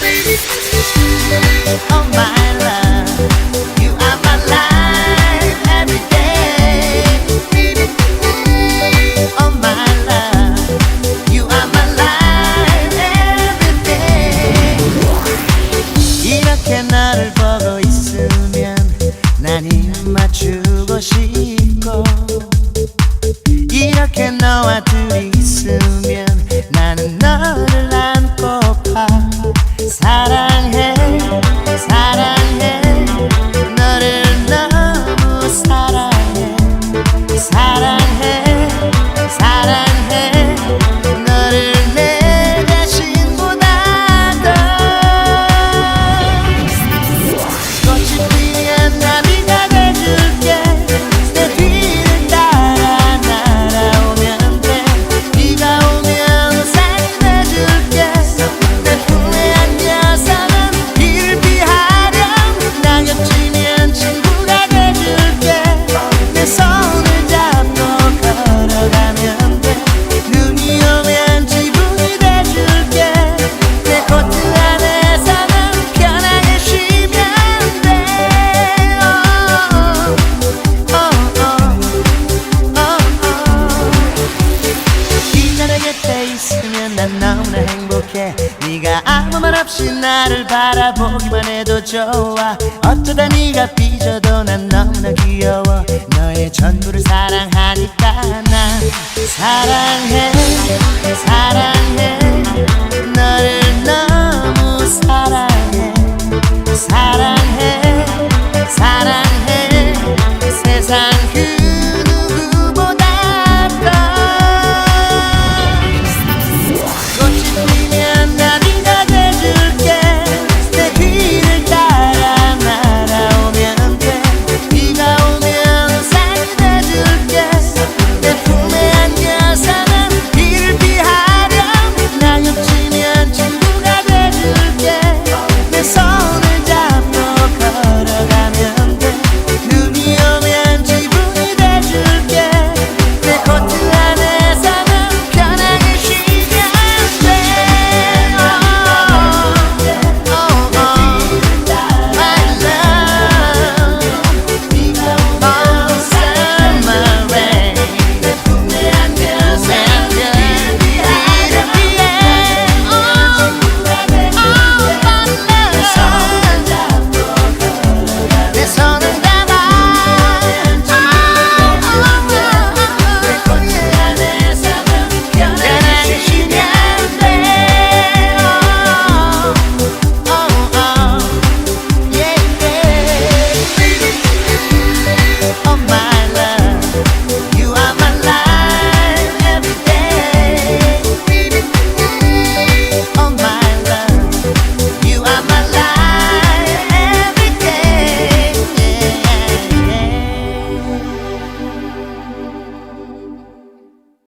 baby. 나는 맞추고 싶고 행복해 네가 아무 말 없이 나를 바라보기만 해도 좋아. 어쩌다 네가 삐져도 난 너무나 귀여워. 너의 전부를 사랑하니까 난 사랑해. 사랑